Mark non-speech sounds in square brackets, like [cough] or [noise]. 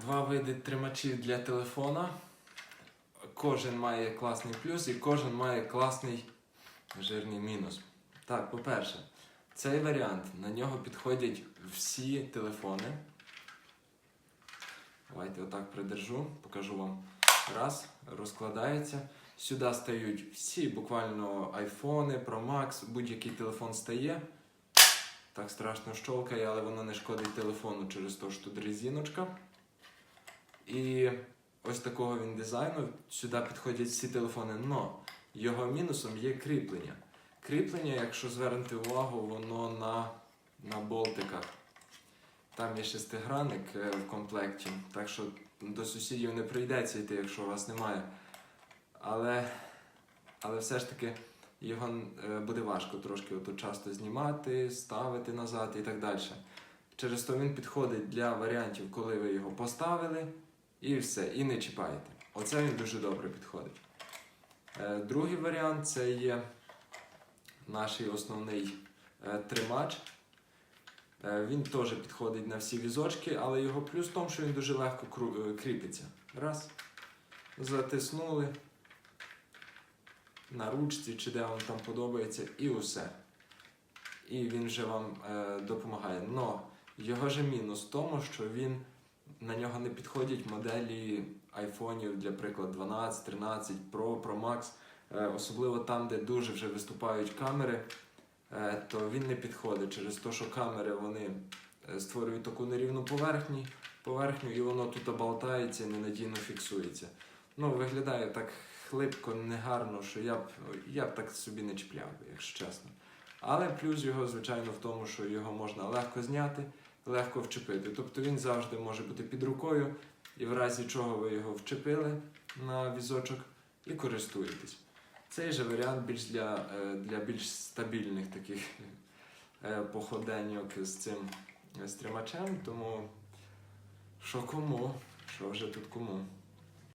два види тримачів для телефона. Кожен має класний плюс і кожен має класний жирний мінус. Так, по-перше, цей варіант на нього підходять всі телефони. Давайте отак придержу, покажу вам. Раз, розкладається. Сюди стають всі, буквально айфони, Pro Max, будь-який телефон стає. Так страшно щолкає, але воно не шкодить телефону через те, що тут резиночка. І ось такого він дизайну. Сюди підходять всі телефони. Но його мінусом є кріплення. Кріплення, якщо звернути увагу, воно на, на болтиках. Там є шестигранник е, в комплекті, так що до сусідів не прийдеться йти, якщо у вас немає. Але, але все ж таки його е, буде важко трошки ото часто знімати, ставити назад і так далі. Через то він підходить для варіантів, коли ви його поставили, і все, і не чіпаєте. Оце він дуже добре підходить. Е, Другий варіант це є наш основний е, тримач. Е, Він теж підходить на всі візочки, але його плюс в тому, що він дуже легко кріпиться. Раз. Затиснули на ручці чи де вам там подобається, і усе. І він вже вам допомагає. Но його же мінус в тому, що він на нього не підходять моделі айфонів, для приклад 12, 13, Pro, Pro Max. Е, особливо там, де дуже вже виступають камери, е, то він не підходить через те, що камери вони е, створюють таку нерівну поверхню, поверхню і воно тут обалтається, ненадійно фіксується. Ну, виглядає так хлипко, негарно, що я б, я б так собі не чіпляв, якщо чесно. Але плюс його, звичайно, в тому, що його можна легко зняти, легко вчепити. Тобто він завжди може бути під рукою, і в разі чого ви його вчепили на візочок і користуєтесь. Цей же варіант більш для, е, для більш стабільних таких [laughs] е, походеньок з цим е, стримачем, тому що кому, що вже тут кому.